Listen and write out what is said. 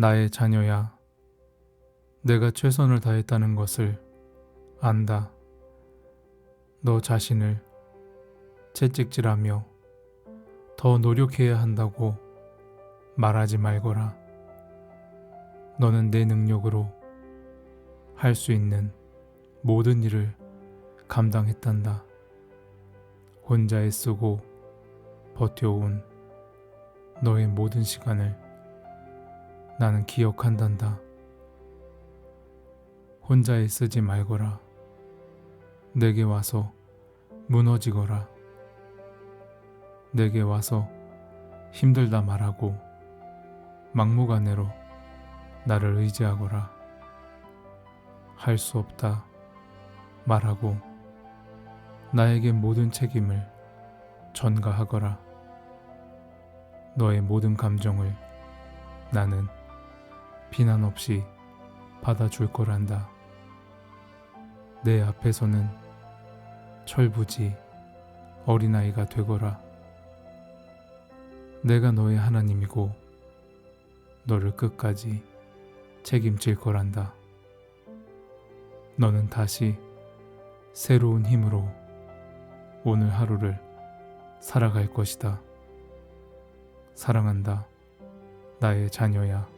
나의 자녀야. 내가 최선을 다했다는 것을 안다. 너 자신을 채찍질하며 더 노력해야 한다고 말하지 말거라. 너는 내 능력으로 할 수 있는 모든 일을 감당했단다. 혼자 애쓰고 버텨온 너의 모든 시간을 나는 기억한단다. 혼자 애쓰지 말거라. 내게 와서 무너지거라. 내게 와서 힘들다 말하고 막무가내로 나를 의지하거라. 할 수 없다 말하고 나에게 모든 책임을 전가하거라. 너의 모든 감정을 나는 비난 없이 받아줄 거란다. 내 앞에서는 철부지 어린아이가 되거라. 내가 너의 하나님이고 너를 끝까지 책임질 거란다. 너는 다시 새로운 힘으로 오늘 하루를 살아갈 것이다. 사랑한다. 나의 자녀야.